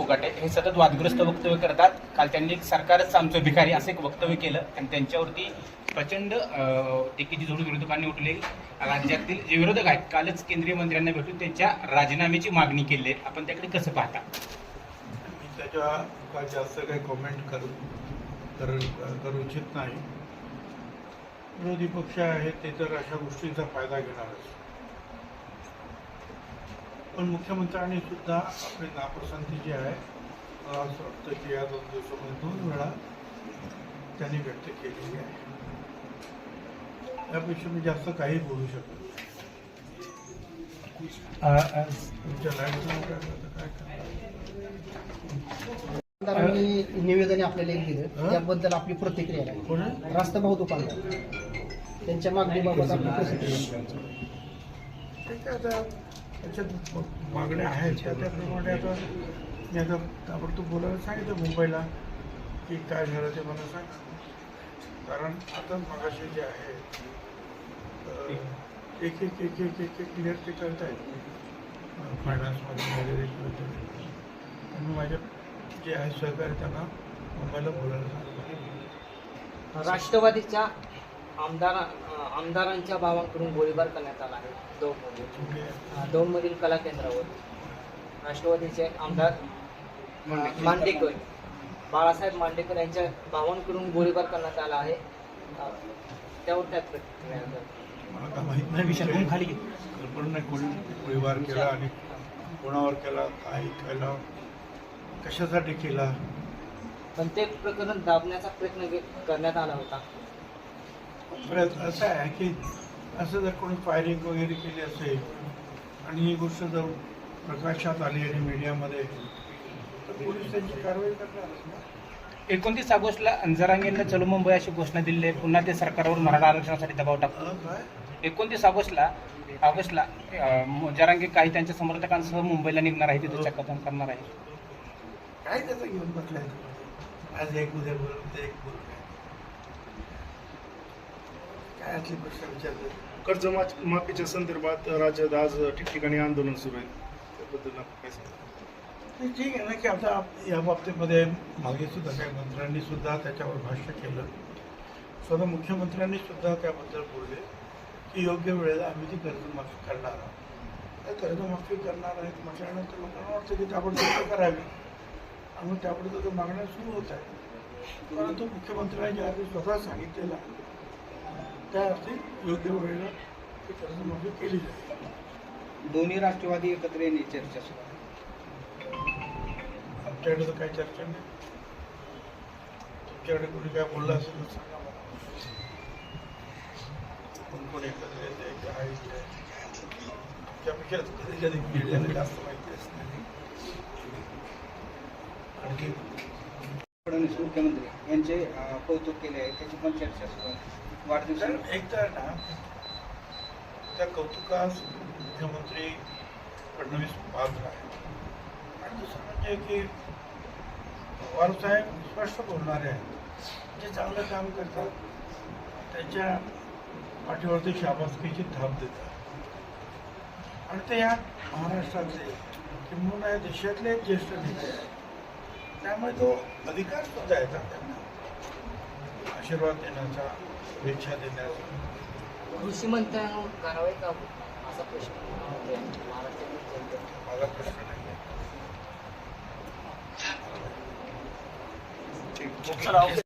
फुगाटे हे सतत वादग्रस्त वक्तव्य करतात. काल त्यांनी सरकारच आमचं भिकारी असं एक वक्तव्य केलं. आणि त्यांच्यावरती प्रचंड टीकेची जोड विरोधकांनी उठली. राज्यातील जे विरोधक आहेत कालच केंद्रीय मंत्र्यांना भेटून त्यांच्या राजीनाम्याची मागणी केली. आहे आपण त्याकडे कसं पाहता? मी त्याच्या जास्त काही कॉमेंट करू करू करू इच्छित नाही. विरोधी पक्ष आहेत ते तर अशा गोष्टींचा फायदा घेणारच. पण मुख्यमंत्र्यांनी सुद्धा आपली नापसंती जी आहे मला असं वाटतं की या दोन दिवसामध्ये दोन वेळा त्यांनी व्यक्त केलेली आहे. यापेक्षा मी जास्त काही बोलू शकत नाही. तुमच्या आमदारांनी निवेदन आपल्याला एक? दिलं. त्याबद्दल आपली प्रतिक्रिया काय कोण आहे? रास्तभाऊ दुकानदार त्यांच्या मागणीबाबत आपली प्रतिक्रिया ठीक आहे आता त्याच्यात मागण्या आहेत. त्या त्याप्रमाणे आता मी आता ताबडतोब बोलायला सांगितलं मुंबईला की काय झालं ते मला सांग. कारण आता मगाशी जे आहे एक एक एक एक एक एक क्लिअर ते करत आहेत फायनान्समध्ये वगैरे किंवा माझ्या जे आहे सहकारी त्यांना मुंबईला बोलायला सांगितलं. राष्ट्रवादीच्या आमदार आमदारांच्या भावांकडून गोळीबार करण्यात आला आहे दौंडमध्ये अं, दौंडमधील कला केंद्रावर. राष्ट्रवादीचे आमदार मांडेकर. बाळासाहेब मांडेकर यांच्या भावांकडून गोळीबार करण्यात आला आहे. त्यावर प्रतिक्रिया विषय खाली. कल्पना कोणी गोळीबार केला आणि कोणावर केला काय केला कशासाठी केला? पण ते प्रकरण दाबण्याचा प्रयत्न करण्यात आला होता. बरं असं आहे की असं जर कोणी फायरिंग वगैरे केली असेल आणि ही गोष्ट जर प्रकाशात आली आणि मीडियामध्ये तर पोलीस त्यांची कारवाई करणारच ना? एकोणतीस ऑगस्टला अंजरांगेंना चलो मुंबई अशी घोषणा दिली आहे. पुन्हा ते सरकारवर मराठा आरक्षणासाठी दबाव टाकतो एकोणतीस ऑगस्टला ऑगस्टला जरांगे काही त्यांच्या समर्थकांसह मुंबईला निघणार आहे तिथे चक्काजाम करणार आहे काय त्याचं घेऊन बसलाय? आज एक उद्या बोल उद्या एक बोल काय असली प्रश्न माफीच्या संदर्भात राज्यात आज ठिकठिकाणी आंदोलन सुरू आहे. त्याबद्दल आपण काय ठीक आहे ना की आता या बाबतीमध्ये मागे सुद्धा काही मंत्र्यांनी सुद्धा त्याच्यावर भाष्य केलं. स्वतः मुख्यमंत्र्यांनी सुद्धा त्याबद्दल बोलले की योग्य वेळेला आम्ही ती कर्जमाफी करणार आहोत. कर्जमाफी करणार आहेत म्हटल्यानंतर लोकांना वाटतं की ताबडतोब करावी? आणि त्याबद्दल त्या मागण्या सुरू होत आहेत. परंतु मुख्यमंत्र्यांनी ज्या स्वतः सांगितलेलं आहे त्या अर्थी योग्य वेळेला ती कर्जमाफी केली जाईल दोन्ही राष्ट्रवादी एकत्र येणे चर्चा सुरू आहे. आमच्याकडे तर काही चर्चा नाही. तुमच्याकडे कोणी काय बोललं असेल तर सांगा मला कोण कोण एकत्र येते काय येते? कधी कधी मीडियाला जास्त माहिती असते. आणखी? फडणवीस मुख्यमंत्री यांचे अं, कौतुक केले आहे त्याची पण चर्चा सुरू आहे. वाढदिवस एक तर ना त्या कौतुकास मुख्यमंत्री फडणवीस पात्र आहेत. आणि दुसरं म्हणजे की पवारसाहेब स्पष्ट बोलणारे आहेत. जे चांगलं काम करतात त्याच्या पाठीवरती शाबासकीची थाप देतात. आणि ते या महाराष्ट्रातले किंबहुना या देशातले ज्येष्ठ नेते आहेत. त्यामुळे तो अधिकार सुद्धा येतात त्यांना. आशीर्वाद देण्याचा शुभेच्छा देण्याचा कृषी मंत्र्यांवर कारवाई का होत असा प्रश्न. महाराष्ट्रातील माझा प्रश्न नाही